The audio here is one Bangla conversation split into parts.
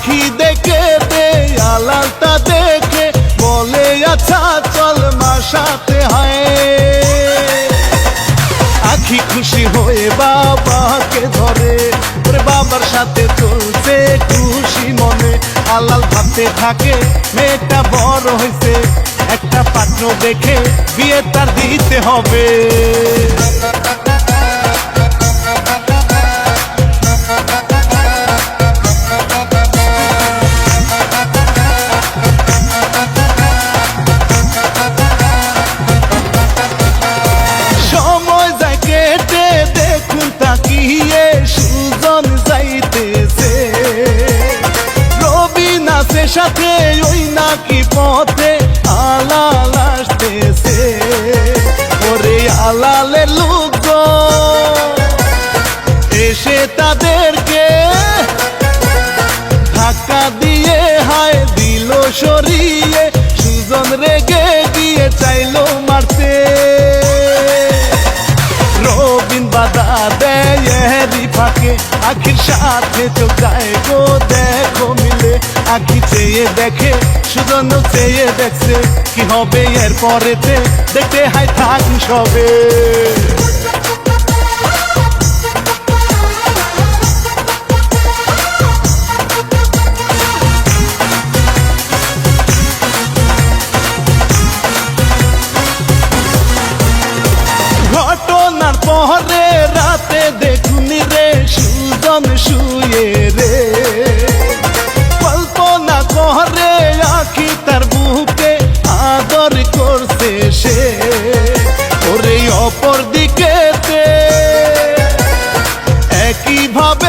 পাখি দেখে দে, আলালটা দেখে। বলে আচ্ছা চল মার সাথে হয়। আখি খুশি হয়ে বাবাকে ধরে, ওরে বাবার সাথে চলছে খুশি মনে। আলাল ভাবতে থাকে, মেয়েটা বড় হয়েছে, একটা পাত্র দেখে বিয়ে তার দিতে হবে। সাথে ওই নাকি পথে আলাল আসতেছে। ওরে আলালে লোক এসে তাদেরকে ধাক্কা দিয়ে হায় দিল সরিয়ে, সুজন রেগে গিয়ে চাইলো মারতে। রবিন বাধা দেয় ফাঁকে, আখির সাথে চোখ যায় গো মিলে আখি চেয়ে দেখে সুজন চেয়ে দেখছে কি হবে এর পরেতে দেখতে হাই থাক সবে।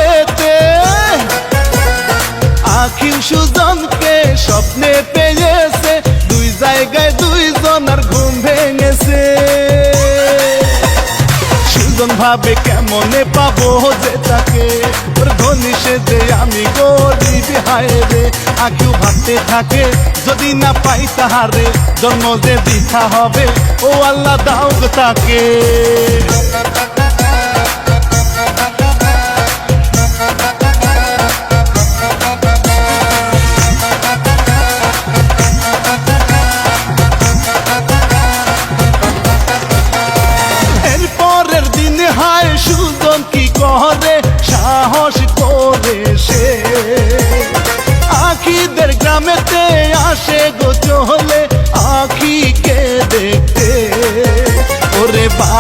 ভাবেতে আখির সুজনকে স্বপ্নে পেয়েছে। দুই জায়গায় দুইজন আর ঘুম ভেঙেছে। সুজন ভাবে কেমনে পাবো যে তাকে? ওর ধনী সে আমি গরিব হায় রে। আখিও ভাবতে থাকে, যদি না পাই তাহারে, জন্ম যে দিথা হবে, ও আল্লাহ দাও তাকে।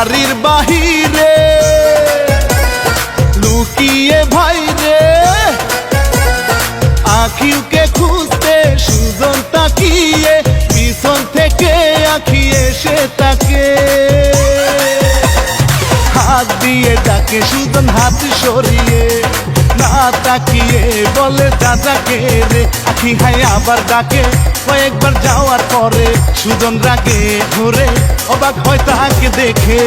বাড়ির বাহিরে। লুকিয়ে ভাই রে আখিউকে খুঁজতে সুজন তাকিয়ে, পিছন থেকে আখি এসে তাকে। হাত দিয়ে ডাকে সুজন হাত সরিয়ে, না তাকিয়ে বলে দাদাকে আখি হাই আবার ডাকে। কয়েকবার যাওয়ার পরে সুজন রাগে ঘুরে অবাক হয় তাহাকে দেখে।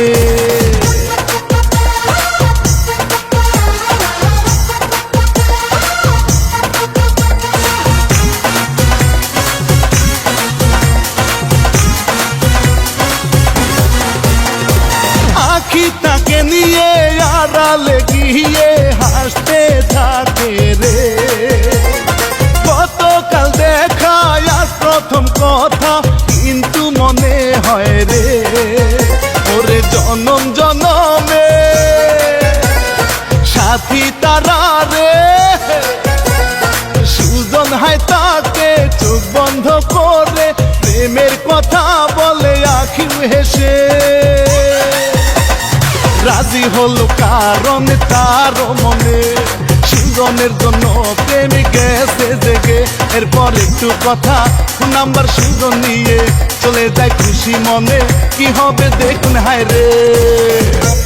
মনে হয় রে? ওরে জনম জনমে। সাথী তারা রে। সুজন হায় তাকে চোখ বন্ধ করে, প্রেমের কথা বলে আখি হেসে। রাজি হলো কারণ তার মনে। সুজনের জন্য প্রেমিক গেছে জেগে। এরপর একটু কথা নাম্বার সুজন নিয়ে চলে যায় খুশি মনে। কি হবে দেখুন, হায় রে।